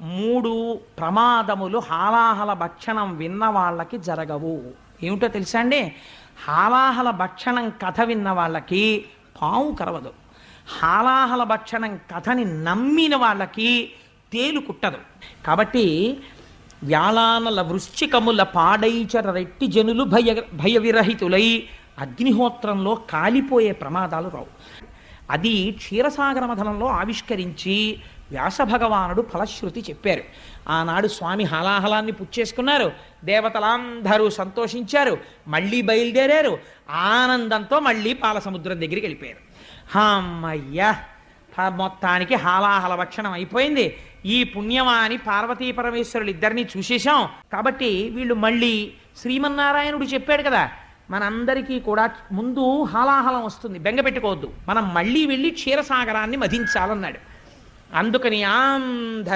మూడు ప్రమాదములు హాలాహల భక్షణం విన్న వాళ్ళకి జరగవు. ఏమిటో తెలుసా అండి? హాలాహల భక్షణం కథ విన్న వాళ్ళకి పాము కరవదు. హాలాహల భక్షణం కథని నమ్మిన వాళ్ళకి తేలు కుట్టదు. కాబట్టి వ్యాళానల వృశ్చికముల పాడైచర రెట్టి జనులు భయ భయ విరహితులై అగ్నిహోత్రంలో కాలిపోయే ప్రమాదాలు రావు. అది క్షీరసాగర మథనంలో ఆవిష్కరించి వ్యాసభగవానుడు ఫలశ్రుతి చెప్పారు. ఆనాడు స్వామి హలాహలాన్ని పుచ్చేసుకున్నారు దేవతలందరూ సంతోషించారు. మళ్ళీ బయలుదేరారు. ఆనందంతో మళ్ళీ పాలసముద్రం దగ్గరికి వెళ్ళిపోయారు. హమ్మయ్యా! మొత్తానికి హాలాహల భక్షణం అయిపోయింది. ఈ పుణ్యమాని పార్వతీ పరమేశ్వరులు ఇద్దరిని చూసేశాం. కాబట్టి వీళ్ళు మళ్ళీ శ్రీమన్నారాయణుడు చెప్పాడు కదా మనందరికీ కూడా ముందు హాలాహలం వస్తుంది. బెంగ పెట్టుకోవద్దు. మనం మళ్ళీ వెళ్ళి క్షీరసాగరాన్ని మధించాలన్నాడు. అందుకని అందరూ